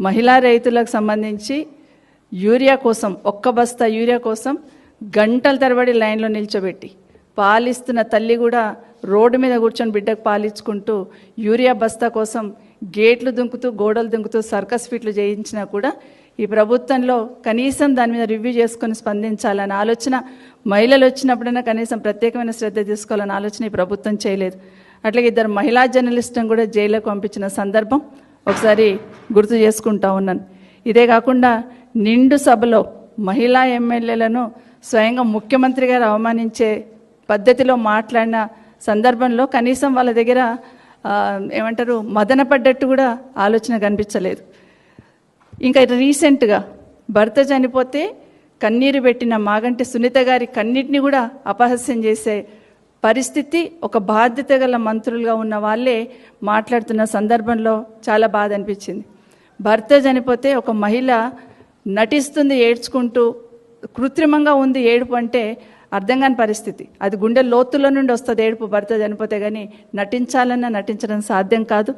మహిళా రైతులకు సంబంధించి యూరియా కోసం ఒక్క బస్తా యూరియా కోసం గంటల తరబడి లైన్లో నిల్చోబెట్టి పాలిస్తున్న తల్లి కూడా రోడ్డు మీద కూర్చొని బిడ్డకు పాలించుకుంటూ యూరియా బస్తా కోసం గేట్లు దుంకుతూ గోడలు దుంకుతూ సర్కస్ ఫీట్లు చేయించినా కూడా ఈ ప్రభుత్వంలో కనీసం దాని మీద రివ్యూ చేసుకొని స్పందించాలన్న ఆలోచన మహిళలు వచ్చినప్పుడైనా కనీసం ప్రత్యేకమైన శ్రద్ధ తీసుకోవాలన్న ఆలోచన ఈ ప్రభుత్వం చేయలేదు. అట్లాగే ఇద్దరు మహిళా జర్నలిస్టులను కూడా జైలుకు పంపించిన సందర్భం ఒకసారి గుర్తు చేసుకుంటా ఉన్నాను. ఇదే కాకుండా నిండు సభలో మహిళా ఎమ్మెల్యేలను స్వయంగా ముఖ్యమంత్రి గారు అవమానించే పద్ధతిలో మాట్లాడిన సందర్భంలో కనీసం వాళ్ళ దగ్గర ఏమంటారు మదన పడ్డట్టు కూడా ఆలోచన కనిపించలేదు. ఇంకా రీసెంట్గా భర్త చనిపోతే కన్నీరు పెట్టిన మాగంటి సునీత గారి కన్నిటిని కూడా అపహాస్యం చేసే పరిస్థితి ఒక బాధ్యత గల మంత్రులుగా ఉన్న వాళ్ళే మాట్లాడుతున్న సందర్భంలో చాలా బాధ అనిపించింది. భర్త చనిపోతే ఒక మహిళ నటిస్తుంది ఏడ్చుకుంటూ కృత్రిమంగా ఉంది ఏడుపు అంటే అర్థం కాని పరిస్థితి. అది గుండె లోతుల నుండి వస్తుంది ఏడుపు భర్త చనిపోతే కానీ నటించాలన్నా నటించడం సాధ్యం కాదు.